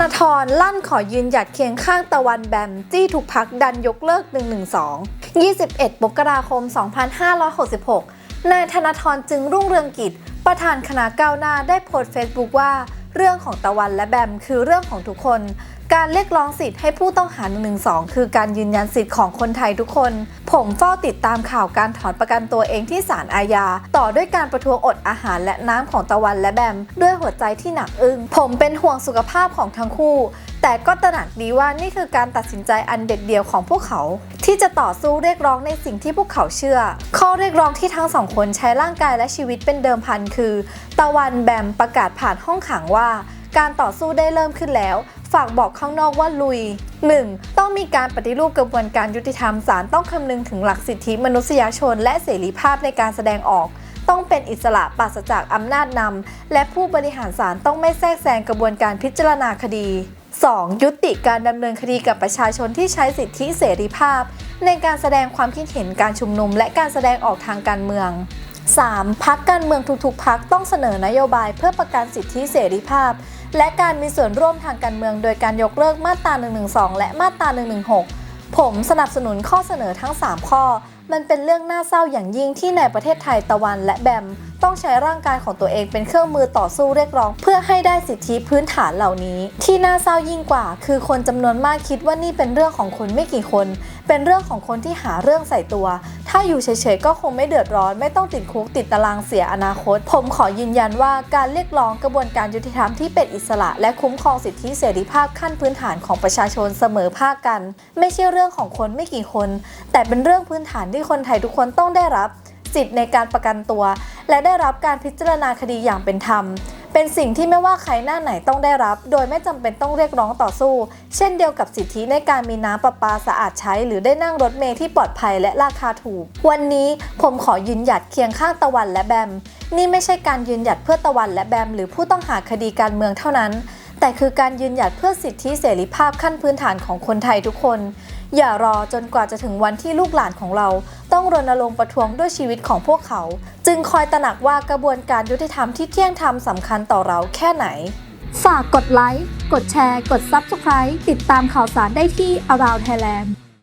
นาธรลั่นขอยืนหยัดเคียงข้างตะวันแบม จี้ถูกพักดันยกเลิก 112 21 มกราคม 2566 นายธนาธรจึงรุ่งเรืองกิจ ประธานคณะก้าวหน้าได้โพสต์เฟซบุ๊กว่า เรื่องของตะวันและแบมคือเรื่องของทุกคน การเรียกร้องสิทธิ์ให้ผู้ต้องหา112คือการยืนยันสิทธิ์ของคนไทยทุกคน ผมเฝ้าติดตามข่าวการถอนประกันตัวเองที่ศาลอาญา ต่อด้วยการประท้วงอดอาหารและน้ำของตะวันและแบม ด้วยหัวใจที่หนักอึ้งผมเป็นห่วงสุขภาพของทั้งคู่ แต่ก็ตระหนักดีว่านี่คือการตัดสินใจอันเด็ดเดี่ยวของพวกเขา ที่จะต่อสู้เรียกร้องในสิ่งที่พวกเขาเชื่อ ข้อเรียกร้องที่ทั้งสองคนใช้ร่างกายและชีวิตเป็นเดิมพันคือ ตะวันแบมประกาศผ่านห้องขังว่าการต่อสู้ได้เริ่มขึ้นแล้ว ฝากบอกข้างนอกว่าลุย 1. ต้องมีการปฏิรูปกระบวนการยุติธรรม ศาลต้องคำนึงถึงหลักสิทธิมนุษยชน และเสรีภาพในการแสดงออก ต้องเป็นอิสระปราศจากอำนาจนำ และผู้บริหารศาลต้องไม่แทรกแซงกระบวนการพิจารณาคดี 2. ยุติการดำเนินคดีกับประชาชนที่ใช้สิทธิเสรีภาพ ในการแสดงความคิดเห็นการชุมนุม และการแสดงออกทางการเมือง 3. พักการเมืองทุกๆพักต้องเสนอนโยบายเพื่อประกันสิทธิเสรีภาพ และการมีส่วนร่วมทางการเมือง โดยการยกเลิกมาตรา 112 และมาตรา 116 ผมสนับสนุนข้อเสนอทั้ง 3 ข้อ มันเป็นเรื่องน่าเศร้าอย่างยิ่งที่ในประเทศไทยตะวันและแบม ต้องใช้ร่างกายของตัวเองเป็นเครื่องมือต่อสู้เรียกร้อง เพื่อให้ได้สิทธิพื้นฐานเหล่านี้ ที่น่าเศร้ายิ่งกว่า คือคนจำนวนมากคิดว่านี่เป็นเรื่องของคนไม่กี่คน เป็นเรื่องของคนที่หาเรื่องใส่ตัว ถ้าอยู่เฉยๆก็คงไม่เดือดร้อน ไม่ต้องติดคุกติดตารางเสียอนาคต ผมขอยืนยันว่าการเรียกร้องกระบวนการยุติธรรมที่เป็นอิสระ และคุ้มครองสิทธิเสรีภาพขั้นพื้นฐานของประชาชนเสมอภาคกัน ไม่ใช่เรื่องของคนไม่กี่คน แต่เป็นเรื่องพื้นฐานที่คนไทยทุกคนต้องได้รับสิทธิ์ในการประกันตัว และได้รับการพิจารณาคดีอย่างเป็นธรรม เป็นสิ่งที่ไม่ว่าใครหน้าไหนต้องได้รับ โดยไม่จำเป็นต้องเรียกร้องต่อสู้ เช่นเดียวกับสิทธิในการมีน้ำประปาสะอาดใช้ หรือได้นั่งรถเมล์ที่ปลอดภัยและราคาถูก วันนี้ผมขอยืนหยัดเคียงข้างตะวันและแบม นี่ไม่ใช่การยืนหยัดเพื่อตะวันและแบม หรือผู้ต้องหาคดีการเมืองเท่านั้น แต่คือการยืนหยัดเพื่อสิทธิเสรีภาพขั้นพื้นฐานของคนไทยทุกคน อย่ารอจนกว่าจะถึงวันที่ลูกหลานของเรา ต้องรณรงค์ประท้วงด้วยชีวิตของพวกเขา จึงคอยตระหนักว่ากระบวนการยุติธรรมที่เที่ยงธรรมสำคัญต่อเราแค่ไหน ฝากกดไลค์ กดแชร์ กด Subscribe ติดตามข่าวสารได้ที่ Around Thailand